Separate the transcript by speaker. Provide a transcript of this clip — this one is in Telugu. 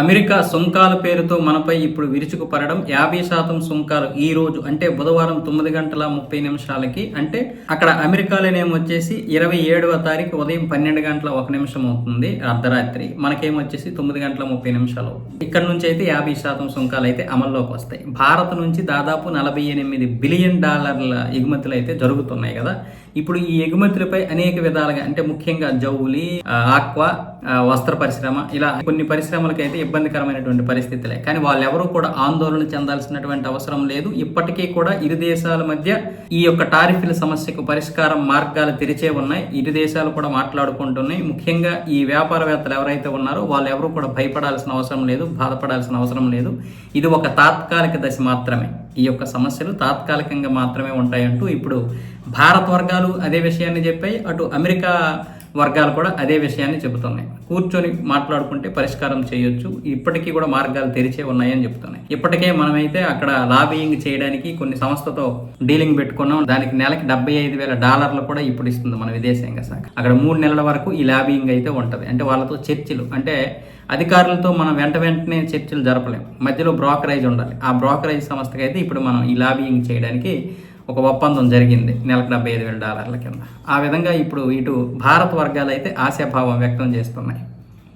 Speaker 1: అమెరికా సుంకాల పేరుతో మనపై ఇప్పుడు విరుచుకుపడడం యాభై శాతం సుంకాలు ఈ రోజు అంటే బుధవారం తొమ్మిది గంటల ముప్పై నిమిషాలకి అంటే అక్కడ అమెరికాలోనేమో వచ్చేసి ఇరవై ఏడవ తారీఖు ఉదయం పన్నెండు గంటల ఒక నిమిషం అవుతుంది అర్ధరాత్రి. మనకేమొచ్చేసి తొమ్మిది గంటల ముప్పై నిమిషాలు. ఇక్కడ నుంచి అయితే యాభై శాతం సుంకాలు అయితే అమల్లోకి వస్తాయి. భారత్ నుంచి దాదాపు నలభై ఎనిమిది బిలియన్ డాలర్ల ఎగుమతులు అయితే జరుగుతున్నాయి కదా. ఇప్పుడు ఈ ఎగుమతులపై అనేక విధాలుగా అంటే ముఖ్యంగా జౌలి ఆక్వా వస్త్ర పరిశ్రమ ఇలా కొన్ని పరిశ్రమలకు అయితే ఇబ్బందికరమైనటువంటి పరిస్థితులే. కానీ వాళ్ళెవరూ కూడా ఆందోళన చెందాల్సినటువంటి అవసరం లేదు. ఇప్పటికీ కూడా ఇరు దేశాల మధ్య ఈ యొక్క టారిఫ్ల సమస్యకు పరిష్కారం మార్గాలు తెరిచే ఉన్నాయి. ఇరు దేశాలు కూడా మాట్లాడుకుంటున్నాయి. ముఖ్యంగా ఈ వ్యాపారవేత్తలు ఎవరైతే ఉన్నారో వాళ్ళు కూడా భయపడాల్సిన అవసరం లేదు బాధపడాల్సిన అవసరం లేదు. ఇది ఒక తాత్కాలిక దశ మాత్రమే. ఈ యొక్క సమస్యలు తాత్కాలికంగా మాత్రమే ఉంటాయంటూ ఇప్పుడు భారత్ వర్గాలు అదే విషయాన్ని చెప్పాయి. అటు అమెరికా వర్గాలు కూడా అదే విషయాన్ని చెబుతున్నాయి. కూర్చొని మాట్లాడుకుంటే పరిష్కారం చేయొచ్చు. ఇప్పటికీ కూడా మార్గాలు తెరిచే ఉన్నాయని చెప్తున్నాయి ఇప్పటికే మనమైతే అక్కడ లాబియింగ్ చేయడానికి కొన్ని సంస్థతో డీలింగ్ పెట్టుకున్నాం. దానికి నెలకి డెబ్బై ఐదు వేల డాలర్లు కూడా ఇప్పుడు ఇస్తుంది మన విదేశాంగ శాఖ. అక్కడ మూడు నెలల వరకు ఈ లాబియింగ్ అయితే ఉంటుంది. అంటే వాళ్ళతో చర్చలు. అంటే అధికారులతో మనం వెంట వెంటనే చర్చలు జరపలేము మధ్యలో బ్రోకరేజ్ ఉండాలి. ఆ బ్రోకరేజ్ సంస్థకైతే ఇప్పుడు మనం ఈ లాబియింగ్ చేయడానికి ఒక ఒప్పందం జరిగింది నెలకు డెబ్బై ఐదు వేల డాలర్ల కింద. ఆ విధంగా ఇప్పుడు ఇటు భారత వర్గాలు అయితే ఆశాభావం వ్యక్తం చేస్తున్నాయి.